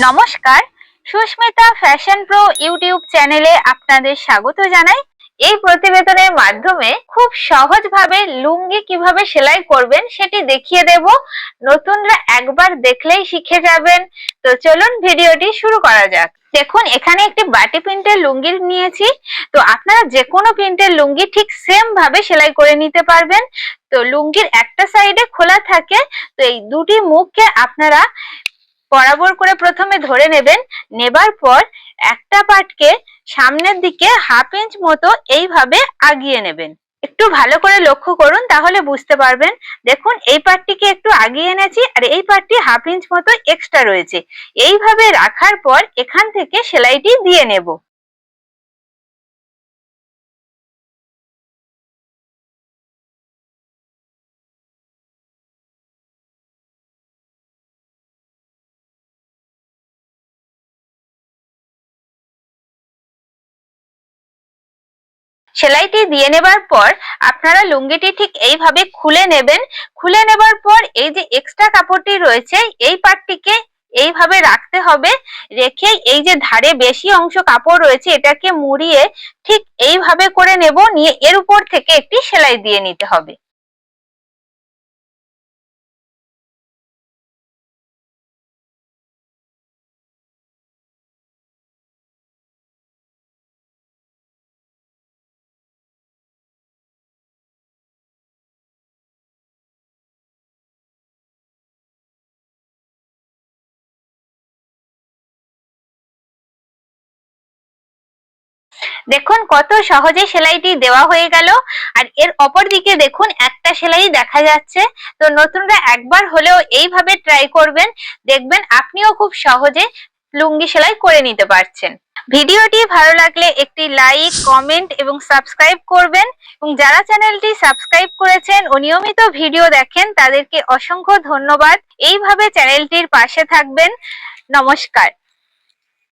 নমস্কার, Susmita fashion pro YouTube চ্যানেলে আপনাদের স্বাগত জানাই। এই প্রতিবেদনের মাধ্যমে খুব সহজভাবে লুঙ্গি কীভাবে সেলাই করবেন সেটি দেখিয়ে দেব। নতুনরা একবার দেখলেই শিখে যাবেন। তো চলুন ভিডিওটি শুরু করা যাক। দেখুন, এখানে একটি বাটি প্রিন্টের লুঙ্গি নিয়েছি। তো আপনারা যে কোনো প্রিন্টের লুঙ্গি ঠিক সেম ভাবে সেলাই করে নিতে পারবেন। তো লুঙ্গির একটা সাইডে খোলা থাকে। তো এই দুটি মুখকে আপনারা বরাবর করে প্রথমে ধরে নেবেন, নেবার পর একটা পাটকে সামনের দিকে হাফ ইঞ্চ মতো এইভাবে আগিয়ে নেবেন। একটু ভালো করে লক্ষ্য করুন, তাহলে বুঝতে পারবেন। দেখুন, এই পাটটিকে একটু আগিয়ে এনেছি আর এই পাটটি হাফ ইঞ্চ মতো এক্সট্রা রয়েছে। এইভাবে রাখার পর এখান থেকে সেলাইটি দিয়ে নেব। সেলাইটি দিয়ে নেবার পর আপনারা লুঙ্গিটি ঠিক এইভাবে খুলে নেবেন। খুলে নেবার পর এই যে এক্সট্রা কাপড়টি রয়েছে, এই পার্টটিকে এইভাবে রাখতে হবে। রেখে এই যে ধারে বেশি অংশ কাপড় রয়েছে, এটাকে মুড়িয়ে ঠিক এইভাবে করে নেব। নিয়ে এর উপর থেকে একটি সেলাই দিয়ে নিতে হবে। দেখুন কত সহজে সেলাইটি দেওয়া হয়ে গেল। আর এর অপর দিকে দেখুন একটা সেলাই দেখা যাচ্ছে। তো নতুনরা একবার হলেও এইভাবে ট্রাই করবেন। দেখবেন আপনিও খুব সহজে লুঙ্গি সেলাই করে নিতে পারছেন। ভিডিওটি ভালো লাগলে একটি লাইক কমেন্ট এবং সাবস্ক্রাইব করবেন। এবং যারা চ্যানেলটি সাবস্ক্রাইব করেছেন ও নিয়মিত ভিডিও দেখেন, তাদেরকে অসংখ্য ধন্যবাদ। এইভাবে চ্যানেলটির পাশে থাকবেন। নমস্কার।